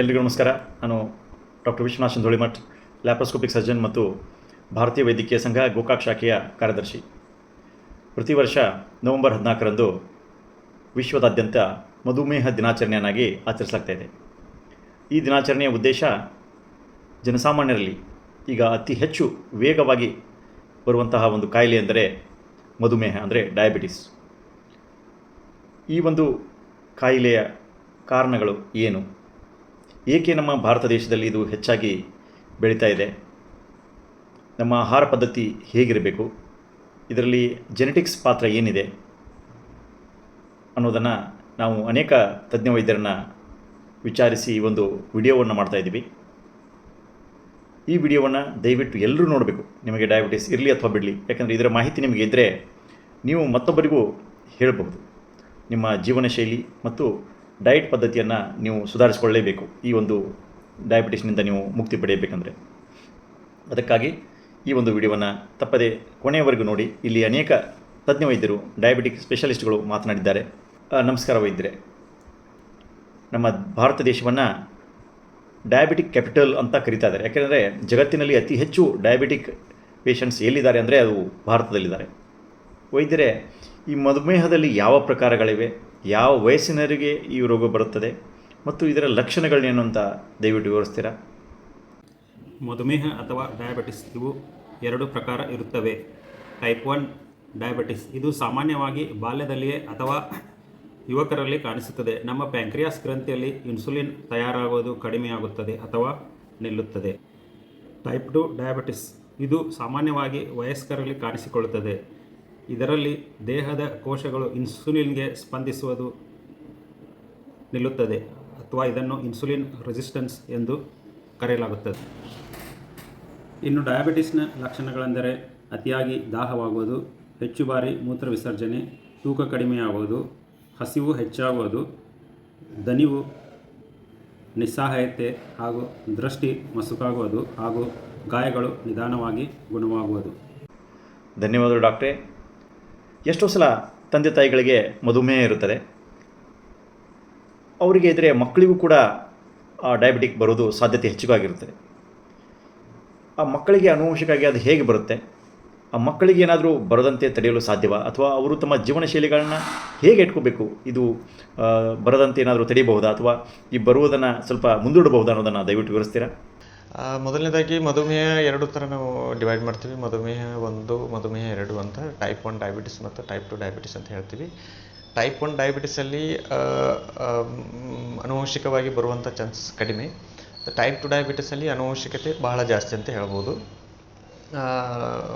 ಎಲ್ರಿಗೂ ನಮಸ್ಕಾರ. ನಾನು doctor Vishwanath Chandolimath laparoscopic surgeon ಮತ್ತು ಭಾರತೀಯ ವೈದ್ಯಕೀಯ ಸಂಘ ಗೋಕಾಕ್ ಶಾಖೆಯ ಕಾರ್ಯದರ್ಶಿ. ಪ್ರತಿ ವರ್ಷ ನವೆಂಬರ್ ಹದಿನಾಲ್ಕರಂದು ವಿಶ್ವದಾದ್ಯಂತ ಮಧುಮೇಹ ದಿನಾಚರಣೆಯನ್ನಾಗಿ ಆಚರಿಸಲಾಗ್ತಾ ಇದೆ. ಈ ದಿನಾಚರಣೆಯ ಉದ್ದೇಶ ಜನಸಾಮಾನ್ಯರಲ್ಲಿ ಈಗ ಅತಿ ಹೆಚ್ಚು ವೇಗವಾಗಿ ಬರುವಂತಹ ಒಂದು ಕಾಯಿಲೆ ಎಂದರೆ ಮಧುಮೇಹ, ಅಂದರೆ ಡಯಾಬಿಟಿಸ್. ಈ ಒಂದು ಕಾಯಿಲೆಯ ಕಾರಣಗಳು ಏನು? ಏಕೆ ನಮ್ಮ ಭಾರತ ದೇಶದಲ್ಲಿ ಇದು ಹೆಚ್ಚಾಗಿ ಬೆಳೀತಾ ಇದೆ? ನಮ್ಮ ಆಹಾರ ಪದ್ಧತಿ ಹೇಗಿರಬೇಕು? ಇದರಲ್ಲಿ ಜೆನೆಟಿಕ್ಸ್ ಪಾತ್ರ ಏನಿದೆ? ಅನ್ನೋದನ್ನು ನಾವು ಅನೇಕ ತಜ್ಞ ವೈದ್ಯರನ್ನು ವಿಚಾರಿಸಿ ಈ ಒಂದು ವಿಡಿಯೋವನ್ನು ಮಾಡ್ತಾಯಿದ್ದೀವಿ ಈ ವಿಡಿಯೋವನ್ನು ದಯವಿಟ್ಟು ಎಲ್ಲರೂ ನೋಡಬೇಕು. ನಿಮಗೆ ಡಯಾಬಿಟಿಸ್ ಇರಲಿ ಅಥವಾ ಬಿಡಲಿ. ಯಾಕಂದರೆ ಇದರ ಮಾಹಿತಿ ನಿಮಗೆ ಇದ್ದರೆ ನೀವು ಮತ್ತೊಬ್ಬರಿಗೂ ಹೇಳಬಹುದು. ನಿಮ್ಮ ಜೀವನ ಶೈಲಿ ಮತ್ತು ಡಯಟ್ ಪದ್ಧತಿಯನ್ನು ನೀವು ಸುಧಾರಿಸಿಕೊಳ್ಳಲೇಬೇಕು ಈ ಒಂದು ಡಯಾಬಿಟಿಸ್ನಿಂದ ನೀವು ಮುಕ್ತಿ ಪಡೆಯಬೇಕಂದ್ರೆ. ಅದಕ್ಕಾಗಿ ಈ ಒಂದು ವಿಡಿಯೋವನ್ನು ತಪ್ಪದೆ ಕೊನೆಯವರೆಗೂ ನೋಡಿ. ಇಲ್ಲಿ ಅನೇಕ ತಜ್ಞ ವೈದ್ಯರು ಡಯಾಬಿಟಿಕ್ ಸ್ಪೆಷಲಿಸ್ಟ್ಗಳು ಮಾತನಾಡಿದ್ದಾರೆ. ನಮಸ್ಕಾರ ವೈದ್ಯರೇ. ನಮ್ಮ ಭಾರತ ದೇಶವನ್ನು ಡಯಾಬಿಟಿಕ್ ಕ್ಯಾಪಿಟಲ್ ಅಂತ ಕರೀತಾ ಇದ್ದಾರೆ ಯಾಕೆಂದರೆ ಜಗತ್ತಿನಲ್ಲಿ ಅತಿ ಹೆಚ್ಚು ಡಯಾಬಿಟಿಕ್ ಪೇಷಂಟ್ಸ್ ಎಲ್ಲಿದ್ದಾರೆ ಅಂದರೆ ಅದು ಭಾರತದಲ್ಲಿದ್ದಾರೆ. ವೈದ್ಯರೇ, ಈ ಮಧುಮೇಹದಲ್ಲಿ ಯಾವ ಪ್ರಕಾರಗಳಿವೆ? ಯಾವ ವಯಸ್ಸಿನವರಿಗೆ ಈ ರೋಗ ಬರುತ್ತದೆ ಮತ್ತು ಇದರ ಲಕ್ಷಣಗಳೇನು ಅಂತ ದಯವಿಟ್ಟು ವಿವರಿಸ್ತೀರಾ? ಮಧುಮೇಹ ಅಥವಾ ಡಯಾಬಿಟಿಸ್ ಇವು ಎರಡು ಪ್ರಕಾರ ಇರುತ್ತವೆ. ಟೈಪ್ ಒನ್ ಡಯಾಬಿಟಿಸ್ ಇದು ಸಾಮಾನ್ಯವಾಗಿ ಬಾಲ್ಯದಲ್ಲಿಯೇ ಅಥವಾ ಯುವಕರಲ್ಲಿ ಕಾಣಿಸುತ್ತದೆ. ನಮ್ಮ ಪ್ಯಾಂಕ್ರಿಯಾಸ್ ಗ್ರಂಥಿಯಲ್ಲಿ ಇನ್ಸುಲಿನ್ ತಯಾರಾಗುವುದು ಕಡಿಮೆಯಾಗುತ್ತದೆ ಅಥವಾ ನಿಲ್ಲುತ್ತದೆ. ಟೈಪ್ ಟು ಡಯಾಬಿಟಿಸ್ ಇದು ಸಾಮಾನ್ಯವಾಗಿ ವಯಸ್ಕರಲ್ಲಿ ಕಾಣಿಸಿಕೊಳ್ಳುತ್ತದೆ. ಇದರಲ್ಲಿ ದೇಹದ ಕೋಶಗಳು ಇನ್ಸುಲಿನ್ಗೆ ಸ್ಪಂದಿಸುವುದು ನಿಲ್ಲುತ್ತದೆ ಅಥವಾ ಇದನ್ನು ಇನ್ಸುಲಿನ್ ರೆಸಿಸ್ಟೆನ್ಸ್ ಎಂದು ಕರೆಯಲಾಗುತ್ತದೆ. ಇನ್ನು ಡಯಾಬಿಟಿಸ್ನ ಲಕ್ಷಣಗಳೆಂದರೆ ಅತಿಯಾಗಿ ದಾಹವಾಗುವುದು, ಹೆಚ್ಚು ಬಾರಿ ಮೂತ್ರ ವಿಸರ್ಜನೆ, ತೂಕ ಕಡಿಮೆಯಾಗುವುದು, ಹಸಿವು ಹೆಚ್ಚಾಗುವುದು ದನಿವು ನಿಸ್ಸಹಾಯತೆ ಹಾಗೂ ದೃಷ್ಟಿ ಮಸುಕಾಗುವುದು ಹಾಗೂ ಗಾಯಗಳು ನಿಧಾನವಾಗಿ ಗುಣವಾಗುವುದು. ಧನ್ಯವಾದಗಳು ಡಾಕ್ಟ್ರೇ. ಎಷ್ಟೋ ಸಲ ತಂದೆ ತಾಯಿಗಳಿಗೆ ಮಧುಮೇಹ ಇರುತ್ತದೆ. ಅವರಿಗೆ ಇದ್ದರೆ ಮಕ್ಕಳಿಗೂ ಕೂಡ ಆ ಡಯಾಬಿಟಿಕ್ ಬರೋದು ಸಾಧ್ಯತೆ ಹೆಚ್ಚಿಗಾಗಿರುತ್ತದೆ ಆ ಮಕ್ಕಳಿಗೆ ಅನುವಂಶಿಕವಾಗಿ ಅದು ಹೇಗೆ ಬರುತ್ತೆ? ಆ ಮಕ್ಕಳಿಗೆ ಏನಾದರೂ ಬರದಂತೆ ತಡೆಯಲು ಸಾಧ್ಯವಾ? ಅಥವಾ ಅವರು ತಮ್ಮ ಜೀವನ ಶೈಲಿಗಳನ್ನ ಹೇಗೆ ಇಟ್ಕೋಬೇಕು? ಇದು ಬರದಂತೆ ಏನಾದರೂ ತಡೆಯಬಹುದಾ? ಅಥವಾ ಈ ಬರುವುದನ್ನು ಸ್ವಲ್ಪ ಮುಂದೂಡಬಹುದಾ ಅನ್ನೋದನ್ನು ದಯವಿಟ್ಟು ವಿವರಿಸ್ತೀರಾ? ಮೊದಲನೇದಾಗಿ ಮಧುಮೇಹ ಎರಡು ಥರ ನಾವು ಡಿವೈಡ್ ಮಾಡ್ತೀವಿ. ಮಧುಮೇಹ ಒಂದು, ಮಧುಮೇಹ ಎರಡು ಅಂತ ಟೈಪ್ ಒನ್ ಡಯಾಬಿಟಿಸ್ ಮತ್ತು ಟೈಪ್ ಟು ಡಯಾಬಿಟಿಸ್ ಅಂತ ಹೇಳ್ತೀವಿ. ಟೈಪ್ ಒನ್ ಡಯಾಬಿಟಿಸಲ್ಲಿ ಅನುವಂಶಿಕವಾಗಿ ಬರುವಂಥ ಚಾನ್ಸಸ್ ಕಡಿಮೆ. ಟೈಪ್ ಟು ಡಯಾಬಿಟಿಸಲ್ಲಿ ಅನುವಂಶಿಕತೆ ಬಹಳ ಜಾಸ್ತಿ ಅಂತ ಹೇಳ್ಬೋದು.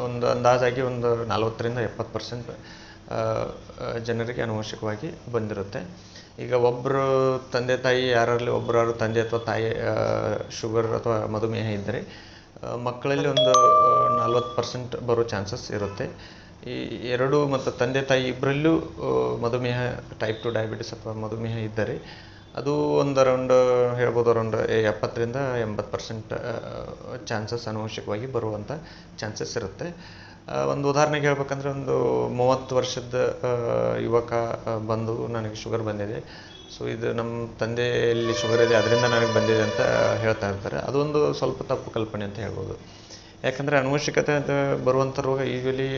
ಒಂದು ಅಂದಾಜಾಗಿ ಒಂದು ನಲವತ್ತರಿಂದ ಎಪ್ಪತ್ತು ಪರ್ಸೆಂಟ್ ಜನರಿಗೆ ಅನುವಂಶಿಕವಾಗಿ ಬಂದಿರುತ್ತೆ. ಈಗ ಒಬ್ಬರು ತಂದೆ ತಾಯಿ ಯಾರಲ್ಲಿ ಒಬ್ಬರಾದ್ರು ತಂದೆ ಅಥವಾ ತಾಯಿ ಶುಗರ್ ಅಥವಾ ಮಧುಮೇಹ ಇದ್ದರೆ ಮಕ್ಕಳಲ್ಲಿ ಒಂದು ನಲ್ವತ್ತು ಪರ್ಸೆಂಟ್ ಬರೋ ಚಾನ್ಸಸ್ ಇರುತ್ತೆ. ಈ ಎರಡು ಮತ್ತು ತಂದೆ ತಾಯಿ ಇಬ್ಬರಲ್ಲೂ ಮಧುಮೇಹ ಟೈಪ್ ಟು ಡಯಾಬಿಟಿಸ್ ಅಥವಾ ಮಧುಮೇಹ ಇದ್ದರೆ, ಅದು ಒಂದು ಅರೌಂಡ್, ಹೇಳ್ಬೋದು ಅರೌಂಡ್ ಎಪ್ಪತ್ತರಿಂದ ಎಂಬತ್ತು ಪರ್ಸೆಂಟ್ ಚಾನ್ಸಸ್ ಅನುವಂಶಿಕವಾಗಿ ಬರುವಂಥ ಚಾನ್ಸಸ್ ಇರುತ್ತೆ. ಒಂದು ಉದಾಹರಣೆಗೆ ಹೇಳ್ಬೇಕಂದ್ರೆ ಒಂದು ಮೂವತ್ತು ವರ್ಷದ ಯುವಕ ಬಂದು ನನಗೆ ಶುಗರ್ ಬಂದಿದೆ. ಸೊ ಇದು ನಮ್ಮ ತಂದೆಯಲ್ಲಿ ಶುಗರ್ ಇದೆ, ಅದರಿಂದ ನನಗೆ ಬಂದಿದೆ ಅಂತ ಹೇಳ್ತಾ ಇರ್ತಾರೆ. ಅದೊಂದು ಸ್ವಲ್ಪ ತಪ್ಪು ಕಲ್ಪನೆ ಅಂತ ಹೇಳ್ಬೋದು. ಯಾಕಂದರೆ ಅನುವಶ್ಯಕತೆ ಅಂತ ಬರುವಂಥ ರೋಗ ಯೂಶ್ವಲಿ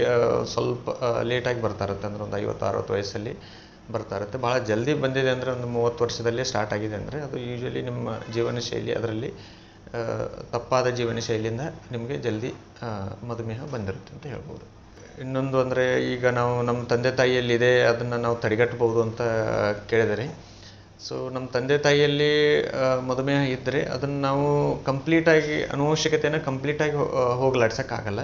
ಸ್ವಲ್ಪ ಲೇಟಾಗಿ ಬರ್ತಾ ಇರುತ್ತೆ. ಅಂದರೆ ಒಂದು ಐವತ್ತು, ಅರವತ್ತು ವಯಸ್ಸಲ್ಲಿ ಬರ್ತಾ ಇರುತ್ತೆ. ಭಾಳ ಜಲ್ದಿ ಬಂದಿದೆ ಅಂದರೆ ಒಂದು ಮೂವತ್ತು ವರ್ಷದಲ್ಲಿ ಸ್ಟಾರ್ಟ್ ಆಗಿದೆ ಅಂದರೆ ಅದು ಯೂಶ್ವಲಿ ನಿಮ್ಮ ಜೀವನ ಶೈಲಿ ಅದರಲ್ಲಿ ತಪ್ಪಾದ ಜೀವನ ಶೈಲಿಯಿಂದ ನಿಮಗೆ ಜಲ್ದಿ ಮಧುಮೇಹ ಬಂದಿರುತ್ತೆ ಅಂತ ಹೇಳ್ಬೋದು. ಇನ್ನೊಂದು ಅಂದರೆ ಈಗ ನಾವು ನಮ್ಮ ತಂದೆ ತಾಯಿಯಲ್ಲಿದೆ, ಅದನ್ನು ನಾವು ತಡೆಗಟ್ಟಬಹುದು ಅಂತ ಕೇಳಿದರೆ, ಸೊ ನಮ್ಮ ತಂದೆ ತಾಯಿಯಲ್ಲಿ ಮಧುಮೇಹ ಇದ್ದರೆ ಅದನ್ನು ನಾವು ಕಂಪ್ಲೀಟಾಗಿ ಅನುವಂಶಿಕತೆಯನ್ನು ಕಂಪ್ಲೀಟಾಗಿ ಹೋಗ್ಲಾಡ್ಸೋಕ್ಕಾಗಲ್ಲ.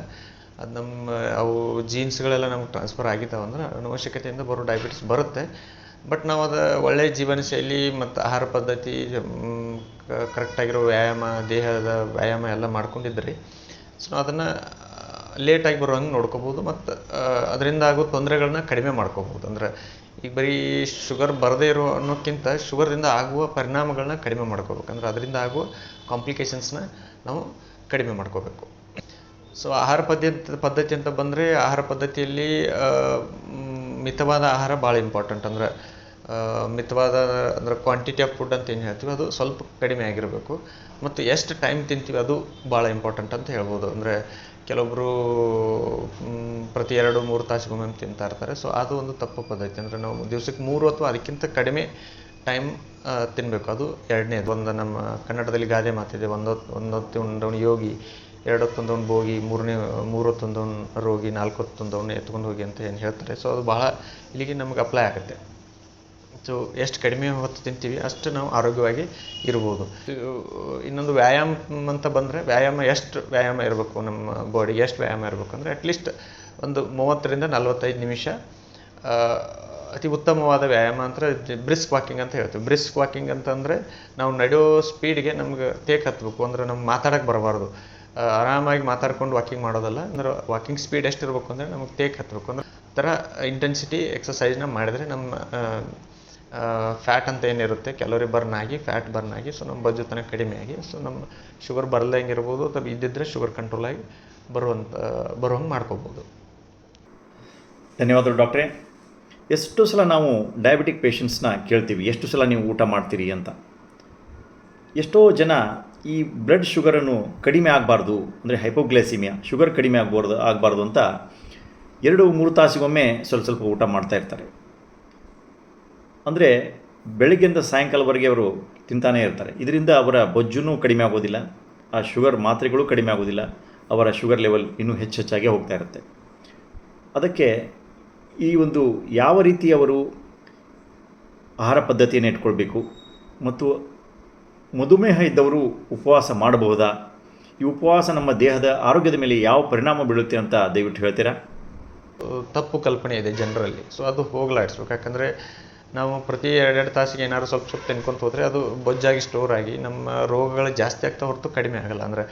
ಅದು ನಮ್ಮ, ಅವು ಜೀನ್ಸ್ಗಳೆಲ್ಲ ನಮ್ಗೆ ಟ್ರಾನ್ಸ್ಫರ್ ಆಗಿದ್ದಾವೆ ಅಂದ್ರೆ ಅನುವಶ್ಯಕತೆಯಿಂದ ಬರೋ ಡಯಾಬಿಟಿಸ್ ಬರುತ್ತೆ. ಬಟ್ ನಾವು ಅದು ಒಳ್ಳೆಯ ಜೀವನ ಶೈಲಿ ಮತ್ತು ಆಹಾರ ಪದ್ಧತಿ ಕರೆಕ್ಟಾಗಿರೋ ವ್ಯಾಯಾಮ, ದೇಹದ ವ್ಯಾಯಾಮ ಎಲ್ಲ ಮಾಡ್ಕೊಂಡಿದ್ರೆ. ಸೊ ಅದನ್ನು ಲೇಟಾಗಿ ಬರೋ ಹಂಗೆ ನೋಡ್ಕೋಬೋದು ಮತ್ತು ಅದರಿಂದ ಆಗೋ ತೊಂದರೆಗಳನ್ನ ಕಡಿಮೆ ಮಾಡ್ಕೋಬೋದು. ಅಂದ್ರೆ ಈಗ ಬರೀ ಶುಗರ್ ಬರದೇ ಇರೋ ಅನ್ನೋಕ್ಕಿಂತ ಶುಗರಿಂದ ಆಗುವ ಪರಿಣಾಮಗಳನ್ನ ಕಡಿಮೆ ಮಾಡ್ಕೋಬೇಕು. ಅಂದ್ರೆ ಅದರಿಂದ ಆಗುವ ಕಾಂಪ್ಲಿಕೇಶನ್ಸ್ನ ನಾವು ಕಡಿಮೆ ಮಾಡ್ಕೋಬೇಕು. ಸೊ ಆಹಾರ ಪದ್ಧತಿ ಪದ್ಧತಿ ಅಂತ ಬಂದರೆ ಆಹಾರ ಪದ್ಧತಿಯಲ್ಲಿ ಮಿತವಾದ ಆಹಾರ ಭಾಳ ಇಂಪಾರ್ಟೆಂಟ್ ಅಂದ್ರೆ ಮಿತವಾದ, ಅಂದ್ರೆ ಕ್ವಾಂಟಿಟಿ ಆಫ್ ಫುಡ್ ಅಂತ ಏನು ಹೇಳ್ತೀವಿ, ಅದು ಸ್ವಲ್ಪ ಕಡಿಮೆ ಆಗಿರಬೇಕು. ಮತ್ತು ಎಷ್ಟು ಟೈಮ್ ತಿಂತೀವಿ, ಅದು ಭಾಳ ಇಂಪಾರ್ಟೆಂಟ್ ಅಂತ ಹೇಳ್ಬೋದು. ಅಂದರೆ ಕೆಲವೊಬ್ಬರು ಪ್ರತಿ ಎರಡು, ಮೂರು ತಾಸಿಗೊಮ್ಮೆ ತಿಂತಾ ಇರ್ತಾರೆ. ಸೊ ಅದು ಒಂದು ತಪ್ಪು ಪದ್ಧತಿ. ಅಂದರೆ ನಾವು ದಿವ್ಸಕ್ಕೆ ಮೂರು ಅಥವಾ ಅದಕ್ಕಿಂತ ಕಡಿಮೆ ಟೈಮ್ ತಿನ್ನಬೇಕು ಅದು ಎರಡನೇದು. ಒಂದು ನಮ್ಮ ಕನ್ನಡದಲ್ಲಿ ಗಾದೆ ಮಾತಿದೆ ಒಂದೊತ್ತು ಒಂದೊತ್ತು ಉಂಡವನು ಯೋಗಿ ಎರಡೊತ್ತೊಂದವನು ಭೋಗಿ, ಮೂರನೇ ಮೂರೊತ್ತೊಂದವನು ರೋಗಿ ನಾಲ್ಕೊತ್ತೊಂದವನು ಎತ್ಕೊಂಡು ಹೋಗಿ ಅಂತ ಏನು ಹೇಳ್ತಾರೆ. ಸೊ ಅದು ಭಾಳ ಇಲ್ಲಿಗೆ ನಮ್ಗೆ ಅಪ್ಲೈ ಆಗುತ್ತೆ. ಸೊ ಎಷ್ಟು ಕಡಿಮೆ ಹೊತ್ತು ತಿಂತೀವಿ, ಅಷ್ಟು ನಾವು ಆರೋಗ್ಯವಾಗಿ ಇರ್ಬೋದು. ಇನ್ನೊಂದು ವ್ಯಾಯಾಮ ಅಂತ ಬಂದರೆ ವ್ಯಾಯಾಮ ಎಷ್ಟು ವ್ಯಾಯಾಮ ಇರಬೇಕು ನಮ್ಮ ಬಾಡಿಗೆ ಎಷ್ಟು ವ್ಯಾಯಾಮ ಇರಬೇಕು ಅಂದರೆ ಅಟ್ಲೀಸ್ಟ್ ಒಂದು ಮೂವತ್ತರಿಂದ ನಲವತ್ತೈದು ನಿಮಿಷ ಅತಿ ಉತ್ತಮವಾದ ವ್ಯಾಯಾಮ ಅಂತ ಬ್ರಿಸ್ಕ್ ವಾಕಿಂಗ್ ಅಂತ ಹೇಳ್ತೀವಿ. ಬ್ರಿಸ್ಕ್ ವಾಕಿಂಗ್ ಅಂತಂದರೆ ನಾವು ನಡೆಯೋ ಸ್ಪೀಡ್ಗೆ ನಮ್ಗೆ ತೇಕ್ ಹತ್ತಬೇಕು ಅಂದರೆ ನಮ್ಗೆ ಮಾತಾಡೋಕ್ಕೆ ಬರಬಾರ್ದು. ಆರಾಮಾಗಿ ಮಾತಾಡ್ಕೊಂಡು ವಾಕಿಂಗ್ ಮಾಡೋದಲ್ಲ, ಅಂದ್ರೆ ವಾಕಿಂಗ್ ಸ್ಪೀಡ್ ಎಷ್ಟು ಇರಬೇಕು ಅಂದರೆ ನಮಗೆ ತೇಕ್ ಹತ್ತಬೇಕು ಅಂದ್ರೆ ಥರ ಇಂಟೆನ್ಸಿಟಿ ಎಕ್ಸಸೈಸ್ನ ಮಾಡಿದರೆ ನಮ್ಮ ಫ್ಯಾಟ್ ಅಂತ ಏನಿರುತ್ತೆ? ಕ್ಯಾಲೋರಿ ಬರ್ನ್ ಆಗಿ ಫ್ಯಾಟ್ ಬರ್ನ್ ಆಗಿ ಸೊ ನಮ್ಮ ಬಜ್ಜುತನ ಕಡಿಮೆ ಆಗಿ ಸೊ ನಮ್ಮ ಶುಗರ್ ಬರಲ್ದಂಗೆ ಇರ್ಬೋದು ಅಥವಾ ಇದ್ದಿದ್ದರೆ ಶುಗರ್ ಕಂಟ್ರೋಲ್ ಆಗಿ ಬರುವಂಥ ಬರುವಂಗೆ ಮಾಡ್ಕೋಬೋದು. ಧನ್ಯವಾದಗಳು ಡಾಕ್ಟ್ರೇ ಎಷ್ಟು ಸಲ ನಾವು ಡಯಾಬಿಟಿಕ್ ಪೇಷಂಟ್ಸ್ನ ಕೇಳ್ತೀವಿ? ಎಷ್ಟು ಸಲ ನೀವು ಊಟ ಮಾಡ್ತೀರಿ ಅಂತ? ಎಷ್ಟೋ ಜನ ಈ ಬ್ಲಡ್ ಶುಗರನ್ನು ಕಡಿಮೆ ಆಗಬಾರ್ದು, ಅಂದರೆ ಹೈಪೋಗ್ಲೈಸಿಮಿಯಾ ಶುಗರ್ ಕಡಿಮೆ ಆಗಬಾರ್ದು ಆಗಬಾರ್ದು ಅಂತ ಎರಡು ಮೂರು ತಾಸಿಗೊಮ್ಮೆ ಸ್ವಲ್ಪ ಸ್ವಲ್ಪ ಊಟ ಮಾಡ್ತಾ ಇರ್ತಾರೆ. ಅಂದರೆ ಬೆಳಗ್ಗೆಯಿಂದ ಸಾಯಂಕಾಲವರೆಗೆ ಅವರು ತಿಂತಾನೇ ಇರ್ತಾರೆ. ಇದರಿಂದ ಅವರ ಬೊಜ್ಜುನೂ ಕಡಿಮೆ ಆಗೋದಿಲ್ಲ, ಆ ಶುಗರ್ ಮಾತ್ರೆಗಳು ಕಡಿಮೆ ಆಗೋದಿಲ್ಲ, ಅವರ ಶುಗರ್ ಲೆವೆಲ್ ಇನ್ನೂ ಹೆಚ್ಚು ಹೆಚ್ಚಾಗಿ ಹೋಗ್ತಾ ಇರುತ್ತೆ. ಅದಕ್ಕೆ ಈ ಒಂದು ಯಾವ ರೀತಿ ಅವರು ಆಹಾರ ಪದ್ಧತಿಯನ್ನು ಇಟ್ಕೊಳ್ಬೇಕು ಮತ್ತು ಮಧುಮೇಹ ಇದ್ದವರು ಉಪವಾಸ ಮಾಡಬಹುದಾ? ಈ ಉಪವಾಸ ನಮ್ಮ ದೇಹದ ಆರೋಗ್ಯದ ಮೇಲೆ ಯಾವ ಪರಿಣಾಮ ಬೀಳುತ್ತೆ ಅಂತ ದಯವಿಟ್ಟು ಹೇಳ್ತೀರಾ? ತಪ್ಪು ಕಲ್ಪನೆ ಇದೆ ಜನರಲ್ಲಿ. ಸೊ ಅದು ಹೋಗ್ಲಾಡಿಸ್ಬೇಕು. ಯಾಕಂದರೆ ನಾವು ಪ್ರತಿ ಎರಡೆರಡು ತಾಸಿಗೆ ಏನಾದ್ರು ಸ್ವಲ್ಪ ಸ್ವಲ್ಪ ತಿನ್ಕೊಂತ ಹೋದರೆ ಅದು ಬೊಜ್ಜಾಗಿ ಸ್ಟೋರ್ ಆಗಿ ನಮ್ಮ ರೋಗಗಳು ಜಾಸ್ತಿ ಆಗ್ತಾ ಹೊರತು ಕಡಿಮೆ ಆಗಲ್ಲ. ಅಂದರೆ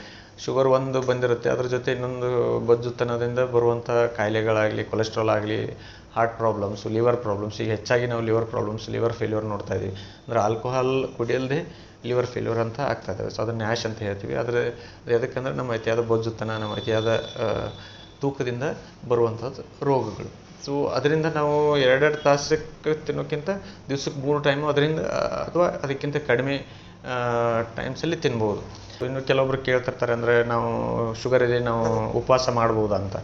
ಶುಗರ್ ಒಂದು ಬಂದಿರುತ್ತೆ, ಅದ್ರ ಜೊತೆ ಇನ್ನೊಂದು ಬೊಜ್ಜುತನದಿಂದ ಬರುವಂಥ ಕಾಯಿಲೆಗಳಾಗಲಿ ಕೊಲೆಸ್ಟ್ರಾಲ್ ಆಗಲಿ ಹಾರ್ಟ್ ಪ್ರಾಬ್ಲಮ್ಸು ಲಿವರ್ ಪ್ರಾಬ್ಲಮ್ಸ್ ಈಗ ಹೆಚ್ಚಾಗಿ ನಾವು ಲಿವರ್ ಪ್ರಾಬ್ಲಮ್ಸ್ ಲಿವರ್ ಫೇಲ್ಯೂರ್ ನೋಡ್ತಾ ಇದ್ದೀವಿ. ಅಂದರೆ ಆಲ್ಕೋಹಾಲ್ ಕುಡಿಯಲ್ದೆ ಲಿವರ್ ಫೇಲ್ಯೂರ್ ಅಂತ ಆಗ್ತಾ ಇದ್ದಾವೆ. ಸೊ ಅದನ್ನು ನ್ಯಾಶ್ ಅಂತ ಹೇಳ್ತೀವಿ. ಆದರೆ ಎದಕ್ಕಂದ್ರೆ ನಮ್ಮ ಅತಿಯಾದ ಬೊಜ್ಜುತನ, ನಮ್ಮ ಅತಿಯಾದ ತೂಕದಿಂದ ಬರುವಂಥದ್ದು ರೋಗಗಳು. ಸೊ ಅದರಿಂದ ನಾವು ಎರಡೆರಡು ತಾಸಕ್ಕೆ ತಿನ್ನೋಕ್ಕಿಂತ ದಿವ್ಸಕ್ಕೆ ಮೂರು ಟೈಮು ಅದರಿಂದ, ಅಥವಾ ಅದಕ್ಕಿಂತ ಕಡಿಮೆ ಟೈಮ್ಸಲ್ಲಿ ತಿನ್ಬೋದು. ಇನ್ನು ಕೆಲವೊಬ್ರು ಕೇಳ್ತಿರ್ತಾರೆ ಅಂದರೆ ನಾವು ಶುಗರ್ ಇದೆ ನಾವು ಉಪವಾಸ ಮಾಡ್ಬೋದಾ ಅಂತ.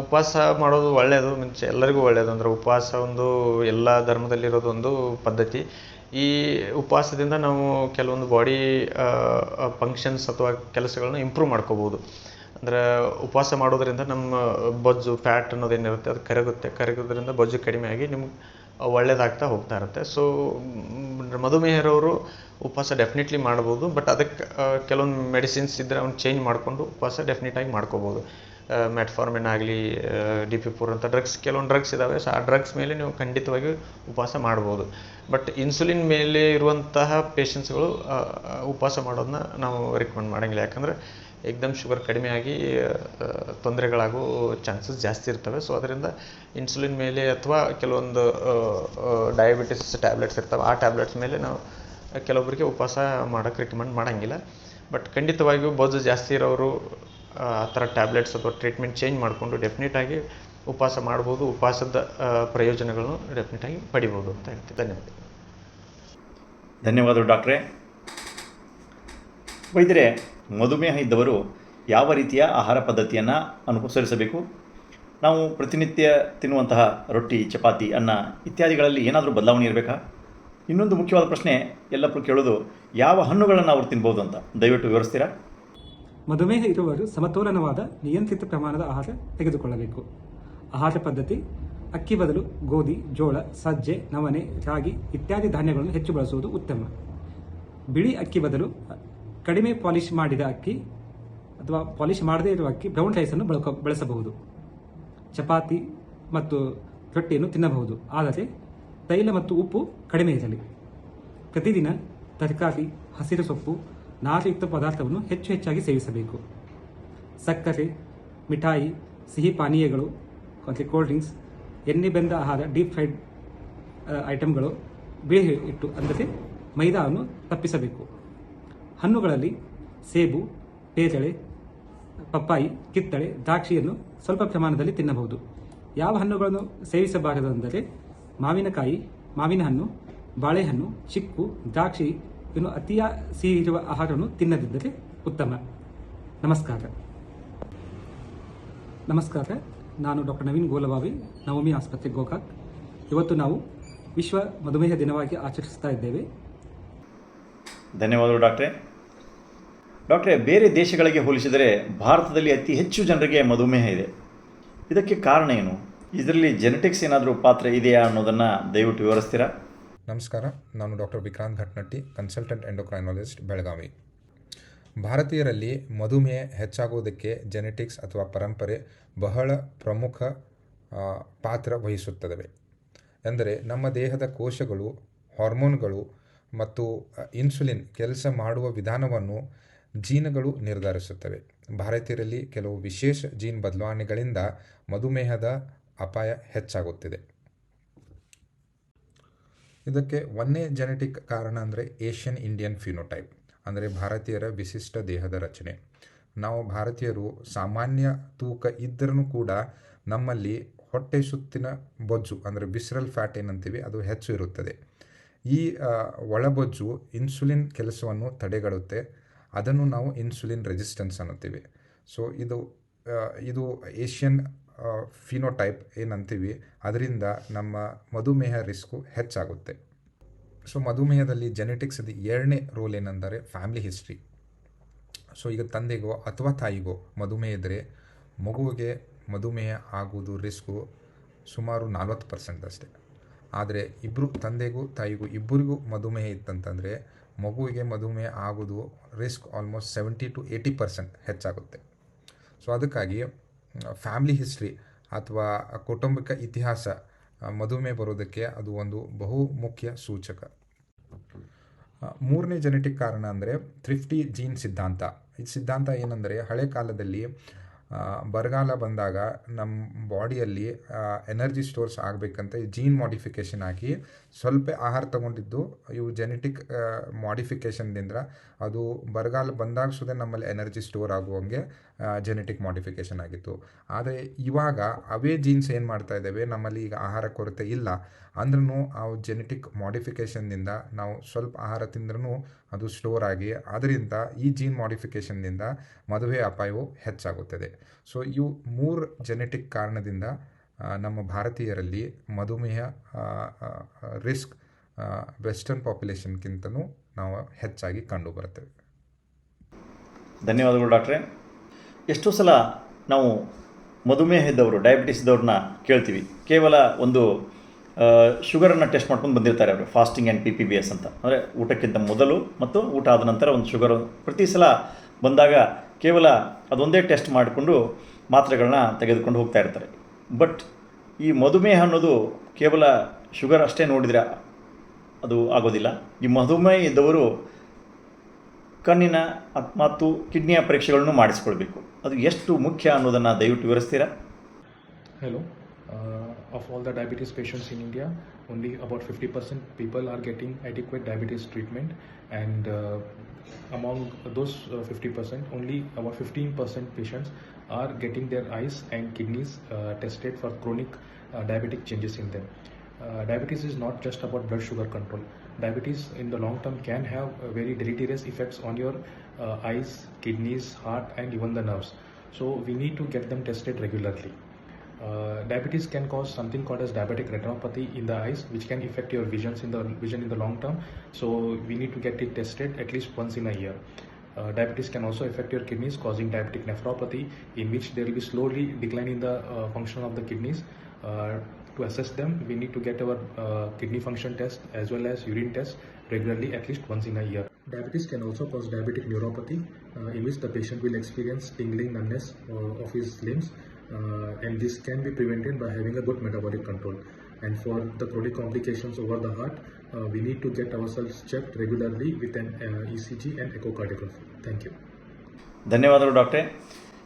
ಉಪವಾಸ ಮಾಡೋದು ಒಳ್ಳೆಯದು ಮುಂಚೆ ಎಲ್ಲರಿಗೂ ಒಳ್ಳೆಯದು ಅಂದರೆ ಉಪವಾಸ ಒಂದು ಎಲ್ಲ ಧರ್ಮದಲ್ಲಿರೋದು ಒಂದು ಪದ್ಧತಿ. ಈ ಉಪವಾಸದಿಂದ ನಾವು ಕೆಲವೊಂದು ಬಾಡಿ ಫಂಕ್ಷನ್ಸ್ ಅಥವಾ ಕೆಲಸಗಳನ್ನ ಇಂಪ್ರೂವ್ ಮಾಡ್ಕೋಬೋದು. ಅಂದರೆ ಉಪವಾಸ ಮಾಡೋದ್ರಿಂದ ನಮ್ಮ ಬೊಜ್ಜು ಫ್ಯಾಟ್ ಅನ್ನೋದೇನಿರುತ್ತೆ ಅದು ಕರಗುತ್ತೆ. ಕರಗೋದ್ರಿಂದ ಬೊಜ್ಜು ಕಡಿಮೆ ಆಗಿ ನಿಮ್ಗೆ ಒಳ್ಳೇದಾಗ್ತಾ ಹೋಗ್ತಾ ಇರುತ್ತೆ. ಸೊ ಮಧುಮೇಹರವರು ಉಪವಾಸ ಡೆಫಿನೆಟ್ಲಿ ಮಾಡ್ಬೋದು ಬಟ್ ಅದಕ್ಕೆ ಕೆಲವೊಂದು ಮೆಡಿಸಿನ್ಸ್ ಇದ್ದರೆ ಅವ್ನು ಚೇಂಜ್ ಮಾಡಿಕೊಂಡು ಉಪವಾಸ ಡೆಫಿನೆಟಾಗಿ ಮಾಡ್ಕೋಬೋದು. ಮೆಟ್ಫಾರ್ಮಿನ್ ಆಗಲಿ ಡಿ ಪಿ ಫೋರ್ ಅಂತ ಡ್ರಗ್ಸ್ ಕೆಲವೊಂದು ಡ್ರಗ್ಸ್ ಇದ್ದಾವೆ ಸೊ ಆ ಡ್ರಗ್ಸ್ ಮೇಲೆ ನೀವು ಖಂಡಿತವಾಗಿ ಉಪವಾಸ ಮಾಡ್ಬೋದು. ಬಟ್ ಇನ್ಸುಲಿನ್ ಮೇಲೆ ಇರುವಂತಹ ಪೇಷಂಟ್ಸ್ಗಳು ಉಪವಾಸ ಮಾಡೋದನ್ನ ನಾವು ರಿಕಮೆಂಡ್ ಮಾಡೋಂಗಿಲ್ಲ. ಯಾಕಂದರೆ ಏಕ್ದಮ್ ಶುಗರ್ ಕಡಿಮೆ ಆಗಿ ತೊಂದರೆಗಳಾಗೋ ಚಾನ್ಸಸ್ ಜಾಸ್ತಿ ಇರ್ತವೆ. ಸೊ ಅದರಿಂದ ಇನ್ಸುಲಿನ್ ಮೇಲೆ ಅಥವಾ ಕೆಲವೊಂದು ಡಯಾಬಿಟಿಸ್ ಟ್ಯಾಬ್ಲೆಟ್ಸ್ ಇರ್ತವೆ, ಆ ಟ್ಯಾಬ್ಲೆಟ್ಸ್ ಮೇಲೆ ನಾವು ಕೆಲವೊಬ್ಬರಿಗೆ ಉಪವಾಸ ಮಾಡೋಕ್ಕೆ ರೆಕಮೆಂಡ್ ಮಾಡೋಂಗಿಲ್ಲ. ಬಟ್ ಖಂಡಿತವಾಗಿಯೂ ಬೊಜ್ಜು ಜಾಸ್ತಿ ಇರೋರು, ಆ ಥರ ಟ್ಯಾಬ್ಲೆಟ್ಸ್ ಅಥವಾ ಟ್ರೀಟ್ಮೆಂಟ್ ಚೇಂಜ್ ಮಾಡಿಕೊಂಡು ಡೆಫಿನೆಟಾಗಿ ಉಪವಾಸ ಮಾಡ್ಬೋದು, ಉಪವಾಸದ ಪ್ರಯೋಜನಗಳನ್ನು ಡೆಫಿನೆಟಾಗಿ ಪಡಿಬೋದು ಅಂತ ಹೇಳ್ತೀನಿ. ಧನ್ಯವಾದ ಧನ್ಯವಾದಗಳು ಡಾಕ್ಟ್ರೇ. ವೈದ್ಯರೇ ಮಧುಮೇಹ ಇದ್ದವರು ಯಾವ ರೀತಿಯ ಆಹಾರ ಪದ್ಧತಿಯನ್ನು ಅನುಸರಿಸಬೇಕು? ನಾವು ಪ್ರತಿನಿತ್ಯ ತಿನ್ನುವಂತಹ ರೊಟ್ಟಿ, ಚಪಾತಿ, ಅನ್ನ ಇತ್ಯಾದಿಗಳಲ್ಲಿ ಏನಾದರೂ ಬದಲಾವಣೆ ಇರಬೇಕಾ? ಇನ್ನೊಂದು ಮುಖ್ಯವಾದ ಪ್ರಶ್ನೆ ಎಲ್ಲರೂ ಕೇಳೋದು, ಯಾವ ಹಣ್ಣುಗಳನ್ನು ಅವರು ತಿನ್ಬೋದು ಅಂತ. ದಯವಿಟ್ಟು ವಿವರಿಸ್ತೀರಾ? ಮಧುಮೇಹ ಇರುವವರು ಸಮತೋಲನವಾದ ನಿಯಂತ್ರಿತ ಪ್ರಮಾಣದ ಆಹಾರ ತೆಗೆದುಕೊಳ್ಳಬೇಕು. ಆಹಾರ ಪದ್ಧತಿ, ಅಕ್ಕಿ ಬದಲು ಗೋಧಿ, ಜೋಳ, ಸಜ್ಜೆ, ನವಣೆ, ರಾಗಿ ಇತ್ಯಾದಿ ಧಾನ್ಯಗಳನ್ನು ಹೆಚ್ಚು ಬಳಸುವುದು ಉತ್ತಮ. ಬಿಳಿ ಅಕ್ಕಿ ಬದಲು ಕಡಿಮೆ ಪಾಲಿಶ್ ಮಾಡಿದ ಅಕ್ಕಿ ಅಥವಾ ಪಾಲಿಶ್ ಮಾಡದೇ ಇರುವ ಅಕ್ಕಿ ಬ್ರೌನ್ ರೈಸನ್ನು ಬಳಕ, ಬಳಸಬಹುದು. ಚಪಾತಿ ಮತ್ತು ರೊಟ್ಟಿಯನ್ನು ತಿನ್ನಬಹುದು. ಆದರೆ ತೈಲ ಮತ್ತು ಉಪ್ಪು ಕಡಿಮೆ ಇರಲಿ. ಪ್ರತಿದಿನ ತರಕಾರಿ, ಹಸಿರು ಸೊಪ್ಪು, ನಾರುಯುಕ್ತ ಪದಾರ್ಥವನ್ನು ಹೆಚ್ಚು ಹೆಚ್ಚಾಗಿ ಸೇವಿಸಬೇಕು. ಸಕ್ಕರೆ, ಮಿಠಾಯಿ, ಸಿಹಿ ಪಾನೀಯಗಳು ಮತ್ತು ಕೋಲ್ಡ್ ಡ್ರಿಂಕ್ಸ್ ಎಣ್ಣೆ ಬೆಂದ ಆಹಾರ ಡೀಪ್ ಫ್ರೈಡ್ ಐಟಮ್ಗಳು ಬಿಳಿ ಇಟ್ಟು ಅಂದರೆ ಮೈದಾವನ್ನು ತಪ್ಪಿಸಬೇಕು. ಹಣ್ಣುಗಳಲ್ಲಿ ಸೇಬು ಪೇರಳೆ ಪಪ್ಪಾಯಿ, ಕಿತ್ತಳೆ, ದ್ರಾಕ್ಷಿಯನ್ನು ಸ್ವಲ್ಪ ಪ್ರಮಾಣದಲ್ಲಿ ತಿನ್ನಬಹುದು. ಯಾವ ಹಣ್ಣುಗಳನ್ನು ಸೇವಿಸಬಾರದು ಅಂದರೆ ಮಾವಿನಕಾಯಿ ಮಾವಿನ ಹಣ್ಣು ಬಾಳೆಹಣ್ಣು, ಚಿಕ್ಕು, ದ್ರಾಕ್ಷಿ ಇನ್ನು ಅತಿಯ ಸಿಹಿ ಇರುವ ಆಹಾರವನ್ನು ತಿನ್ನದಿದ್ದರೆ ಉತ್ತಮ. ನಮಸ್ಕಾರ. ನಮಸ್ಕಾರ. ನಾನು ಡಾಕ್ಟರ್ ನವೀನ್ ಗೋಲಬಾವಿ, ನವಮಿ ಆಸ್ಪತ್ರೆ ಗೋಕಾಕ್. ಇವತ್ತು ನಾವು ವಿಶ್ವ ಮಧುಮೇಹ ದಿನವಾಗಿ ಆಚರಿಸ್ತಾ ಇದ್ದೇವೆ. ಧನ್ಯವಾದಗಳು ಡಾಕ್ಟ್ರೇ. ಡಾಕ್ಟ್ರೇ, ಬೇರೆ ದೇಶಗಳಿಗೆ ಹೋಲಿಸಿದರೆ ಭಾರತದಲ್ಲಿ ಅತಿ ಹೆಚ್ಚು ಜನರಿಗೆ ಮಧುಮೇಹ ಇದೆ. ಇದಕ್ಕೆ ಕಾರಣ ಏನು? ಇದರಲ್ಲಿ ಜೆನೆಟಿಕ್ಸ್ ಏನಾದರೂ ಪಾತ್ರ ಇದೆಯಾ ಅನ್ನೋದನ್ನು ದಯವಿಟ್ಟು ವಿವರಿಸ್ತೀರಾ? ನಮಸ್ಕಾರ, ನಾನು doctor Vikrant Bhatnatti consultant endocrinologist Belagavi. ಭಾರತೀಯರಲ್ಲಿ ಮಧುಮೇಹ ಹೆಚ್ಚಾಗುವುದಕ್ಕೆ ಜೆನೆಟಿಕ್ಸ್ ಅಥವಾ ಪರಂಪರೆ ಬಹಳ ಪ್ರಮುಖ ಪಾತ್ರ ವಹಿಸುತ್ತದೆ ಎಂದರೆ ನಮ್ಮ ದೇಹದ ಕೋಶಗಳು ಹಾರ್ಮೋನ್ಗಳು ಮತ್ತು ಇನ್ಸುಲಿನ್ ಕೆಲಸ ಮಾಡುವ ವಿಧಾನವನ್ನು ಜೀನ್ಗಳು ನಿರ್ಧರಿಸುತ್ತವೆ. ಭಾರತೀಯರಲ್ಲಿ ಕೆಲವು ವಿಶೇಷ ಜೀನ್ ಬದಲಾವಣೆಗಳಿಂದ ಮಧುಮೇಹದ ಅಪಾಯ ಹೆಚ್ಚಾಗುತ್ತಿದೆ. ಇದಕ್ಕೆ ಒಂದೇ ಜೆನೆಟಿಕ್ ಕಾರಣ ಅಂದರೆ ಏಷ್ಯನ್ ಇಂಡಿಯನ್ ಫಿನೋಟೈಪ್, ಅಂದರೆ ಭಾರತೀಯರ ವಿಶಿಷ್ಟ ದೇಹದ ರಚನೆ. ನಾವು ಭಾರತೀಯರು ಸಾಮಾನ್ಯ ತೂಕ ಇದ್ದರೂ ಕೂಡ ನಮ್ಮಲ್ಲಿ ಹೊಟ್ಟೆ ಸುತ್ತಿನ ಬೊಜ್ಜು, ಅಂದರೆ ಬಿಸ್ರಲ್ ಫ್ಯಾಟ್ ಏನಂತೀವಿ, ಅದು ಹೆಚ್ಚು ಇರುತ್ತದೆ. ಈ ಒಳಬೊಜ್ಜು ಇನ್ಸುಲಿನ್ ಕೆಲಸವನ್ನು ತಡೆಗಡುತ್ತೆ ಅದನ್ನು ನಾವು ಇನ್ಸುಲಿನ್ ರೆಸಿಸ್ಟೆನ್ಸ್ ಅನ್ನುತ್ತೀವಿ. ಸೊ ಇದು ಇದು ಏಷ್ಯನ್ ಫಿನೋಟೈಪ್ ಏನಂತೀವಿ, ಅದರಿಂದ ನಮ್ಮ ಮಧುಮೇಹ ರಿಸ್ಕು ಹೆಚ್ಚಾಗುತ್ತೆ. ಸೊ ಮಧುಮೇಹದಲ್ಲಿ ಜೆನೆಟಿಕ್ಸ್ದು ಎರಡನೇ ರೋಲ್ ಏನಂದರೆ ಫ್ಯಾಮಿಲಿ ಹಿಸ್ಟ್ರಿ ಸೊ ಈಗ ತಂದೆಗೋ ಅಥವಾ ತಾಯಿಗೋ ಮಧುಮೇಹ ಇದ್ದರೆ ಮಗುವಿಗೆ ಮಧುಮೇಹ ಆಗುವುದು ರಿಸ್ಕು ಸುಮಾರು ನಲ್ವತ್ತು ಪರ್ಸೆಂಟ್ ಅಷ್ಟೇ. ಆದರೆ ಇಬ್ಬರು ತಂದೆಗೂ ತಾಯಿಗೂ ಇಬ್ಬರಿಗೂ ಮಧುಮೇಹ ಇತ್ತಂತಂದರೆ ಮಗುವಿಗೆ ಮಧುಮೇಹ ಆಗೋದು risk almost seventy to eighty percent ಹೆಚ್ಚಾಗುತ್ತೆ. ಸೊ ಅದಕ್ಕಾಗಿ ಫ್ಯಾಮ್ಲಿ ಹಿಸ್ಟ್ರಿ ಅಥವಾ ಕೌಟುಂಬಿಕ ಇತಿಹಾಸ ಮಧುಮೇಹ ಬರೋದಕ್ಕೆ ಅದು ಒಂದು ಬಹು ಮುಖ್ಯ ಸೂಚಕ. ಮೂರನೇ ಜೆನೆಟಿಕ್ ಕಾರಣ ಅಂದರೆ ಥ್ರಿಫ್ಟಿ ಜೀನ್ ಸಿದ್ಧಾಂತ. ಈ ಸಿದ್ಧಾಂತ ಏನಂದರೆ ಹಳೆ ಕಾಲದಲ್ಲಿ ಬರಗಾಲ ಬಂದಾಗ ನಮ್ಮ ಬಾಡಿಯಲ್ಲಿ ಎನರ್ಜಿ ಸ್ಟೋರ್ಸ್ ಆಗಬೇಕಂತ ಜೀನ್ ಮಾಡಿಫಿಕೇಷನ್ ಆಗಿ ಸ್ವಲ್ಪ ಆಹಾರ ತಗೊಂಡಿದ್ದು, ಇವು ಜೆನೆಟಿಕ್ ಮಾಡಿಫಿಕೇಷನ್ದಿಂದ ಅದು ಬರಗಾಲ ಬಂದಾಗ ಸುದೇ ನಮ್ಮಲ್ಲಿ ಎನರ್ಜಿ ಸ್ಟೋರ್ ಆಗುವಂಗೆ ಜೆನೆಟಿಕ್ ಮಾಡಿಫಿಕೇಷನ್ ಆಗಿತ್ತು. ಆದರೆ ಇವಾಗ ಅವೇ ಜೀನ್ಸ್ ಏನು ಮಾಡ್ತಾ ಇದ್ದೇವೆ? ನಮ್ಮಲ್ಲಿ ಈಗ ಆಹಾರ ಕೊರತೆ ಇಲ್ಲ. ಅಂದ್ರೂ ಆ ಜೆನೆಟಿಕ್ ಮಾಡಿಫಿಕೇಷನ್ನಿಂದ ನಾವು ಸ್ವಲ್ಪ ಆಹಾರ ತಿಂದ್ರೂ ಅದು ಸ್ಟೋರ್ ಆಗಿ ಅದರಿಂದ ಈ ಜೀನ್ ಮಾಡಿಫಿಕೇಷನ್ನಿಂದ ಮದುವೆ ಅಪಾಯವು ಹೆಚ್ಚಾಗುತ್ತದೆ. ಸೊ ಇವು ಮೂರು ಜೆನೆಟಿಕ್ ಕಾರಣದಿಂದ ನಮ್ಮ ಭಾರತೀಯರಲ್ಲಿ ಮಧುಮೇಹ ರಿಸ್ಕ್ ವೆಸ್ಟರ್ನ್ ಪಾಪ್ಯುಲೇಷನ್ಗಿಂತನೂ ನಾವು ಹೆಚ್ಚಾಗಿ ಕಂಡುಬರುತ್ತೇವೆ. ಧನ್ಯವಾದಗಳು ಡಾಕ್ಟ್ರೇ. ಎಷ್ಟೋ ಸಲ ನಾವು ಮಧುಮೇಹ ಇದ್ದವರು ಡಯಾಬಿಟಿಸ್ ಇದ್ದವ್ರನ್ನ ಕೇಳ್ತೀವಿ. ಕೇವಲ ಒಂದು ಶುಗರನ್ನು ಟೆಸ್ಟ್ ಮಾಡ್ಕೊಂಡು ಬಂದಿರ್ತಾರೆ ಅವರು fasting and P P B S ಅಂತ. ಅಂದರೆ ಊಟಕ್ಕಿಂತ ಮೊದಲು ಮತ್ತು ಊಟ ಆದ ನಂತರ ಒಂದು ಶುಗರ್ ಪ್ರತಿ ಸಲ ಬಂದಾಗ ಕೇವಲ ಅದೊಂದೇ ಟೆಸ್ಟ್ ಮಾಡಿಕೊಂಡು ಮಾತ್ರೆಗಳನ್ನ ತೆಗೆದುಕೊಂಡು ಹೋಗ್ತಾ ಇರ್ತಾರೆ. ಬಟ್ ಈ ಮಧುಮೇಹ ಅನ್ನೋದು ಕೇವಲ ಶುಗರ್ ಅಷ್ಟೇ ನೋಡಿದರೆ ಅದು ಆಗೋದಿಲ್ಲ. ಈ ಮಧುಮೇಹ ಇದ್ದವರು ಕಣ್ಣಿನ ಮತ್ತು ಕಿಡ್ನಿಯ ಪರೀಕ್ಷೆಗಳನ್ನು ಮಾಡಿಸ್ಕೊಳ್ಬೇಕು. ಅದು ಎಷ್ಟು ಮುಖ್ಯ ಅನ್ನೋದನ್ನು ದಯವಿಟ್ಟು ವಿವರಿಸ್ತೀರಾ Hello. Uh, of all the diabetes patients in India, only about 50% people are getting adequate diabetes treatment, and uh, among those uh, 50%, only about 15% patients are getting their eyes and kidneys uh, tested for chronic uh, diabetic changes in them. Uh, diabetes is not just about blood sugar control. Diabetes in the long term can have uh, very deleterious effects on your uh, eyes, kidneys, heart, and even the nerves. So we need to get them tested regularly. Uh, diabetes can cause something called as diabetic retinopathy in the eyes, which can affect your visions in the vision in the long term. So we need to get it tested at least once in a year. Uh, diabetes can also affect your kidneys, causing diabetic nephropathy, in which there will be slowly decline in the uh, function of the kidneys. Uh, to assess them, we need to get our uh, kidney function test as well as urine test regularly, at least once in a year. Diabetes can also cause diabetic neuropathy, uh, in which the patient will experience tingling, numbness uh, of his limbs, uh, and this can be prevented by having a good metabolic control. And for the chronic complications over the heart, uh, we need to get ourselves checked regularly with an uh, ECG and echocardiography. Thank you. ಧನ್ಯವಾದಗಳು ಡಾಕ್ಟ್ರೆ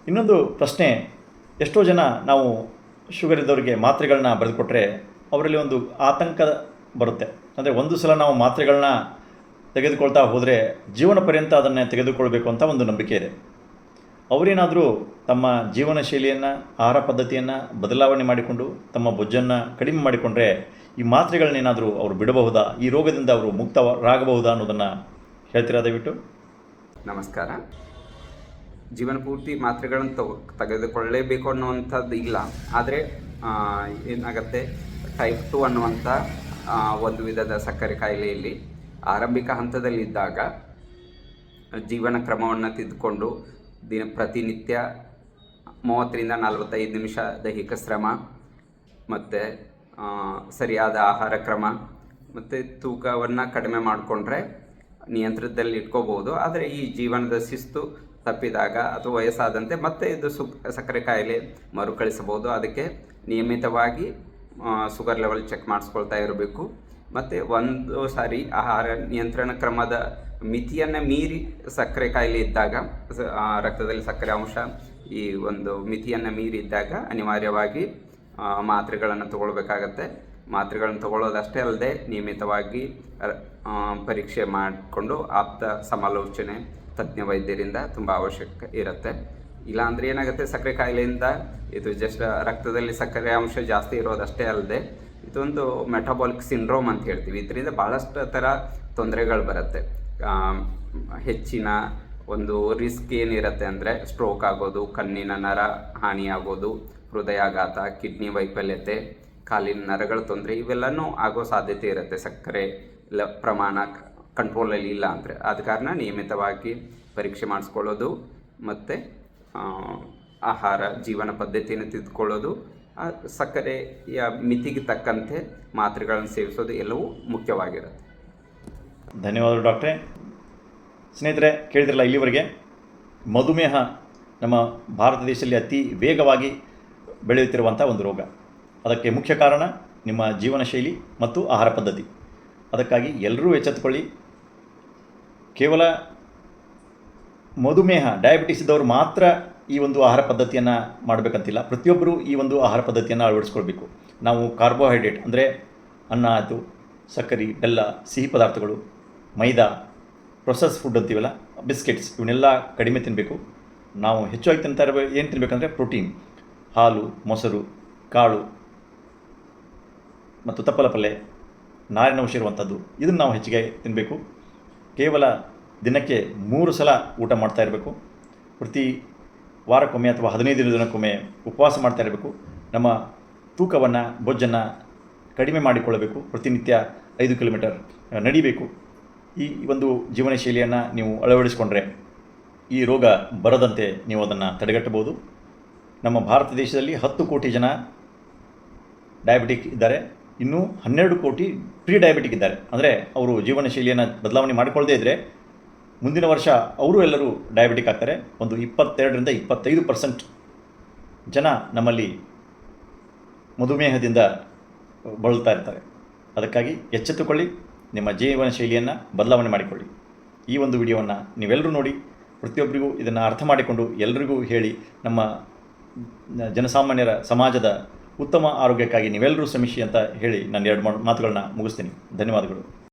ಇನ್ನೊಂದು ಪ್ರಶ್ನೆ ಎಷ್ಟೋ ಜನ ನಾವು sugar ಇದ್ದವರಿಗೆ ಮಾತ್ರೆಗಳನ್ನ ಬರೆದುಕೊಟ್ರೆ ಅವರಲ್ಲಿ ಒಂದು ಆತಂಕ ಬರುತ್ತೆ ಅಂದರೆ ಒಂದು ಸಲ ನಾವು ಮಾತ್ರೆಗಳನ್ನ ತೆಗೆದುಕೊಳ್ತಾ ಹೋದರೆ ಜೀವನ ಪರ್ಯಂತ ಅದನ್ನೇ ತೆಗೆದುಕೊಳ್ಬೇಕು ಅಂತ ಒಂದು ನಂಬಿಕೆ ಇದೆ. ಅವರೇನಾದರೂ ತಮ್ಮ ಜೀವನ ಶೈಲಿಯನ್ನು, ಆಹಾರ ಪದ್ಧತಿಯನ್ನು ಬದಲಾವಣೆ ಮಾಡಿಕೊಂಡು ತಮ್ಮ ಬೊಜ್ಜನ್ನು ಕಡಿಮೆ ಮಾಡಿಕೊಂಡ್ರೆ ಈ ಮಾತ್ರೆಗಳನ್ನೇನಾದರೂ ಅವರು ಬಿಡಬಹುದಾ? ಈ ರೋಗದಿಂದ ಅವರು ಮುಕ್ತರಾಗಬಹುದಾ ಅನ್ನೋದನ್ನು ಹೇಳ್ತೀರಾ ದಯವಿಟ್ಟು? ನಮಸ್ಕಾರ. ಜೀವನ ಪೂರ್ತಿ ಮಾತ್ರೆಗಳನ್ನು ತಗೊ ತೆಗೆದುಕೊಳ್ಳಲೇಬೇಕು ಅನ್ನುವಂಥದ್ದು ಇಲ್ಲ ಆದರೆ ಏನಾಗುತ್ತೆ? ಟೈಪ್ ಟು ಅನ್ನುವಂಥ ಒಂದು ವಿಧದ ಸಕ್ಕರೆ ಕಾಯಿಲೆಯಲ್ಲಿ ಆರಂಭಿಕ ಹಂತದಲ್ಲಿದ್ದಾಗ ಜೀವನ ಕ್ರಮವನ್ನು ತಿದ್ದುಕೊಂಡು ದಿನ ಪ್ರತಿನಿತ್ಯ ಮೂವತ್ತರಿಂದ ನಲವತ್ತೈದು ನಿಮಿಷ ದೈಹಿಕ ಶ್ರಮ ಮತ್ತು ಸರಿಯಾದ ಆಹಾರ ಕ್ರಮ ಮತ್ತು ತೂಕವನ್ನು ಕಡಿಮೆ ಮಾಡಿಕೊಂಡ್ರೆ ನಿಯಂತ್ರಣದಲ್ಲಿ ಇಟ್ಕೋಬೋದು ಆದರೆ ಈ ಜೀವನದ ಶಿಸ್ತು ತಪ್ಪಿದಾಗ ಅಥವಾ ವಯಸ್ಸಾದಂತೆ ಮತ್ತೆ ಇದು ಸುಕ್ ಸಕ್ಕರೆ ಕಾಯಿಲೆ ಮರುಕಳಿಸಬಹುದು. ಅದಕ್ಕೆ ನಿಯಮಿತವಾಗಿ ಶುಗರ್ ಲೆವೆಲ್ ಚೆಕ್ ಮಾಡಿಸ್ಕೊಳ್ತಾ ಇರಬೇಕು. ಮತ್ತು ಒಂದು ಸಾರಿ ಆಹಾರ ನಿಯಂತ್ರಣ ಕ್ರಮದ ಮಿತಿಯನ್ನು ಮೀರಿ ಸಕ್ಕರೆ ಕಾಯಿಲೆ ಇದ್ದಾಗ ರಕ್ತದಲ್ಲಿ ಸಕ್ಕರೆ ಅಂಶ ಈ ಒಂದು ಮಿತಿಯನ್ನು ಮೀರಿ ಇದ್ದಾಗ ಅನಿವಾರ್ಯವಾಗಿ ಮಾತ್ರೆಗಳನ್ನು ತಗೊಳ್ಬೇಕಾಗತ್ತೆ. ಮಾತ್ರೆಗಳನ್ನು ತಗೊಳ್ಳೋದಷ್ಟೇ ಅಲ್ಲದೆ ನಿಯಮಿತವಾಗಿ ಪರೀಕ್ಷೆ ಮಾಡಿಕೊಂಡು ಆಪ್ತ ಸಮಾಲೋಚನೆ ತಜ್ಞ ವೈದ್ಯರಿಂದ ತುಂಬ ಅವಶ್ಯಕ ಇರುತ್ತೆ. ಇಲ್ಲಾಂದ್ರೆ ಏನಾಗುತ್ತೆ? ಸಕ್ಕರೆ ಕಾಯಿಲೆಯಿಂದ ಇದು ಜಸ್ಟ್ ರಕ್ತದಲ್ಲಿ ಸಕ್ಕರೆ ಅಂಶ ಜಾಸ್ತಿ ಇರೋದಷ್ಟೇ ಅಲ್ಲದೆ ಇದೊಂದು ಮೆಟಾಬಾಲಿಕ್ ಸಿಂಡ್ರೋಮ್ ಅಂತ ಹೇಳ್ತೀವಿ. ಇದರಿಂದ ಭಾಳಷ್ಟು ಥರ ತೊಂದರೆಗಳು ಬರುತ್ತೆ. ಹೆಚ್ಚಿನ ಒಂದು ರಿಸ್ಕ್ ಏನಿರುತ್ತೆ ಅಂದರೆ ಸ್ಟ್ರೋಕ್ ಆಗೋದು, ಕಣ್ಣಿನ ನರ ಹಾನಿಯಾಗೋದು ಹೃದಯಾಘಾತ, ಕಿಡ್ನಿ ವೈಫಲ್ಯತೆ, ಕಾಲಿನ ನರಗಳ ತೊಂದರೆ ಇವೆಲ್ಲನೂ ಆಗೋ ಸಾಧ್ಯತೆ ಇರುತ್ತೆ ಸಕ್ಕರೆ ಇಲ್ಲ ಪ್ರಮಾಣ ಕಂಟ್ರೋಲಲ್ಲಿ ಇಲ್ಲ ಅಂದರೆ. ಆದ ಕಾರಣ ನಿಯಮಿತವಾಗಿ ಪರೀಕ್ಷೆ ಮಾಡಿಸ್ಕೊಳ್ಳೋದು ಮತ್ತು ಆಹಾರ ಜೀವನ ಪದ್ಧತಿಯನ್ನು ತಿದ್ದುಕೊಳ್ಳೋದು ಸಕ್ಕರೆಯ ಮಿತಿಗೆ ತಕ್ಕಂತೆ ಮಾತ್ರೆಗಳನ್ನು ಸೇವಿಸೋದು ಎಲ್ಲವೂ ಮುಖ್ಯವಾಗಿರುತ್ತೆ. ಧನ್ಯವಾದಗಳು ಡಾಕ್ಟ್ರೇ. ಸ್ನೇಹಿತರೆ, ಕೇಳಿದ್ರಲ್ಲ ಇಲ್ಲಿವರೆಗೆ, ಮಧುಮೇಹ ನಮ್ಮ ಭಾರತ ದೇಶದಲ್ಲಿ ಅತಿ ವೇಗವಾಗಿ ಬೆಳೆಯುತ್ತಿರುವಂಥ ಒಂದು ರೋಗ. ಅದಕ್ಕೆ ಮುಖ್ಯ ಕಾರಣ ನಿಮ್ಮ ಜೀವನ ಶೈಲಿ ಮತ್ತು ಆಹಾರ ಪದ್ಧತಿ. ಅದಕ್ಕಾಗಿ ಎಲ್ಲರೂ ಎಚ್ಚೆತ್ತುಕೊಳ್ಳಿ. ಕೇವಲ ಮಧುಮೇಹ ಡಯಾಬಿಟಿಸ್ ಇದ್ದವರು ಮಾತ್ರ ಈ ಒಂದು ಆಹಾರ ಪದ್ಧತಿಯನ್ನು ಮಾಡಬೇಕಂತಿಲ್ಲ. ಪ್ರತಿಯೊಬ್ಬರೂ ಈ ಒಂದು ಆಹಾರ ಪದ್ಧತಿಯನ್ನು ಅಳವಡಿಸ್ಕೊಳ್ಬೇಕು. ನಾವು ಕಾರ್ಬೋಹೈಡ್ರೇಟ್ ಅಂದರೆ ಅನ್ನ ಆಯಿತು ಸಕ್ಕರೆ, ಬೆಲ್ಲ, ಸಿಹಿ ಪದಾರ್ಥಗಳು, ಮೈದಾ ಪ್ರೊಸೆಸ್ ಫುಡ್ ಅಂತೀವಲ್ಲ ಬಿಸ್ಕೆಟ್ಸ್ ಇವನ್ನೆಲ್ಲ ಕಡಿಮೆ ತಿನ್ನಬೇಕು ನಾವು ಹೆಚ್ಚಾಗಿ ತಿಂತಾ ಇರಬೇಕು ಏನು ತಿನ್ನಬೇಕಂದ್ರೆ ಪ್ರೋಟೀನ್ ಹಾಲು, ಮೊಸರು, ಕಾಳು ಮತ್ತು ತಪ್ಪಲ ಪಲ್ಯ ನಾರಿನ ಅಂಶ ಇರುವಂಥದ್ದು ಇದನ್ನು ನಾವು ಹೆಚ್ಚಿಗೆ ತಿನ್ನಬೇಕು ಕೇವಲ ದಿನಕ್ಕೆ ಮೂರು ಸಲ ಊಟ ಮಾಡ್ತಾ ಇರಬೇಕು. ಪ್ರತಿ ವಾರಕ್ಕೊಮ್ಮೆ ಅಥವಾ ಹದಿನೈದು ದಿನಕ್ಕೊಮ್ಮೆ ಉಪವಾಸ ಮಾಡ್ತಾ ಇರಬೇಕು. ನಮ್ಮ ತೂಕವನ್ನು, ಬೊಜ್ಜನ್ನು ಕಡಿಮೆ ಮಾಡಿಕೊಳ್ಳಬೇಕು. ಪ್ರತಿನಿತ್ಯ ಐದು ಕಿಲೋಮೀಟರ್ ನಡಿಬೇಕು. ಈ ಒಂದು ಜೀವನ ಶೈಲಿಯನ್ನು ನೀವು ಅಳವಡಿಸಿಕೊಂಡ್ರೆ ಈ ರೋಗ ಬರದಂತೆ ನೀವು ಅದನ್ನು ತಡೆಗಟ್ಟಬಹುದು. ನಮ್ಮ ಭಾರತ ದೇಶದಲ್ಲಿ ಹತ್ತು ಕೋಟಿ ಜನ ಡಯಾಬಿಟಿಕ್ ಇದ್ದಾರೆ. ಇನ್ನೂ ಹನ್ನೆರಡು ಕೋಟಿ ಪ್ರೀ ಡಯಾಬಿಟಿಕ್ ಇದ್ದಾರೆ. ಅಂದರೆ ಅವರು ಜೀವನ ಶೈಲಿಯನ್ನು ಬದಲಾವಣೆ ಮಾಡಿಕೊಳ್ಳದೇ ಇದ್ದರೆ ಮುಂದಿನ ವರ್ಷ ಅವರು ಎಲ್ಲರೂ ಡಯಾಬಿಟಿಕ್ ಆಗ್ತಾರೆ. ಒಂದು ಇಪ್ಪತ್ತೆರಡರಿಂದ ಇಪ್ಪತ್ತೈದು ಪರ್ಸೆಂಟ್ ಜನ ನಮ್ಮಲ್ಲಿ ಮಧುಮೇಹದಿಂದ ಬಳಲ್ತಾ ಇರ್ತಾರೆ. ಅದಕ್ಕಾಗಿ ಎಚ್ಚೆತ್ತುಕೊಳ್ಳಿ, ನಿಮ್ಮ ಜೀವನ ಶೈಲಿಯನ್ನು ಬದಲಾವಣೆ ಮಾಡಿಕೊಳ್ಳಿ. ಈ ಒಂದು ವಿಡಿಯೋವನ್ನು ನೀವೆಲ್ಲರೂ ನೋಡಿ, ಪ್ರತಿಯೊಬ್ಬರಿಗೂ ಇದನ್ನು ಅರ್ಥ ಮಾಡಿಕೊಂಡು ಎಲ್ಲರಿಗೂ ಹೇಳಿ, ನಮ್ಮ ಜನಸಾಮಾನ್ಯರ ಸಮಾಜದ ಉತ್ತಮ ಆರೋಗ್ಯಕ್ಕಾಗಿ ನೀವೆಲ್ಲರೂ ಶ್ರಮಿಸಿ ಅಂತ ಹೇಳಿ ನಾನು ಎರಡು ಮಾತುಗಳನ್ನ ಮುಗಿಸ್ತೀನಿ. ಧನ್ಯವಾದಗಳು.